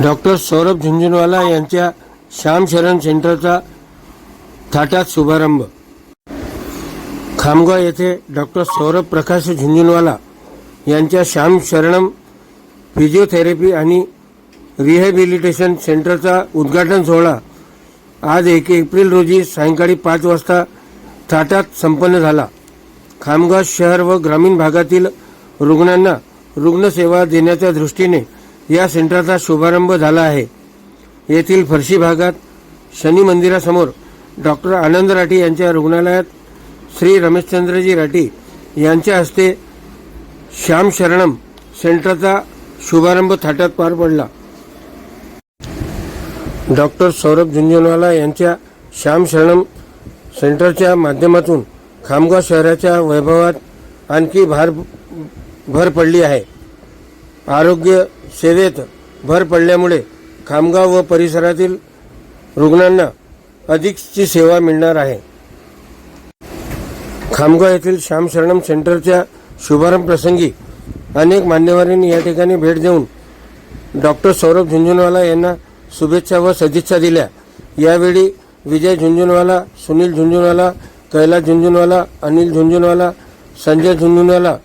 Doctor Saurabh Jhunjhunwala यांच्या श्याम शरण सेंटरचा थाटात शुभारंभ. खामगाव येथे डॉक्टर सौरभ प्रकाश झुंझुनवाला यांच्या श्याम शरणम फिजिओथेरपी आणि रिहॅबिलिटेशन सेंटरचा उद्घाटन सोहळा आज एक एप्रिल रोजी सायंकाळी पाच वाजता थाटात संपन्न झाला. खामगाव शहर व ग्रामीण भागातील रुग्णांना रुग्णसेवा देण्याच्या दृष्टीने या सेंटरचा शुभारंभ झाला आहे. येथील फरशी भागात शनी मंदिरासमोर डॉक्टर आनंद राठी यांच्या रुग्णालयात श्री रमेशचंद्रजी राठी यांच्या हस्ते श्याम शरणम सेंटरचा शुभारंभ थाटात पार पडला. डॉक्टर सौरभ झुंझुनवाला यांच्या श्याम शरणम सेंटरच्या माध्यमातून खामगाव शहराच्या वैभवात आणखी भार भर पडली आहे. आरोग्य सेवेत भर पडल्यामुळे खामगाव व परिसरातील रुग्णांना अधिकची सेवा मिळणार आहे. खामगाव येथील श्याम शरणम सेंटरच्या शुभारंभ प्रसंगी अनेक मान्यवरांनी या ठिकाणी भेट देऊन डॉक्टर सौरभ झुंझुनवाला यांना शुभेच्छा व सदिच्छा दिल्या. यावेळी विजय झुंझुनवाला सुनील झुंझुनवाला कैलास झुंझुनवाला अनिल झुंझुनवाला संजय झुंझुनवाला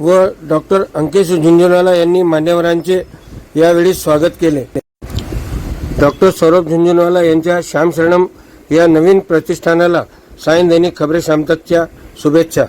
व डॉक्टर अंकेश झुंझुनवाला यांनी मान्यवरांचे यावेळी स्वागत केले. डॉक्टर सौरभ झुंझुनवाला यांच्या श्यामशरणम या नवीन प्रतिष्ठानाला सायन दैनिक खबरे शामतकच्या शुभेच्छा.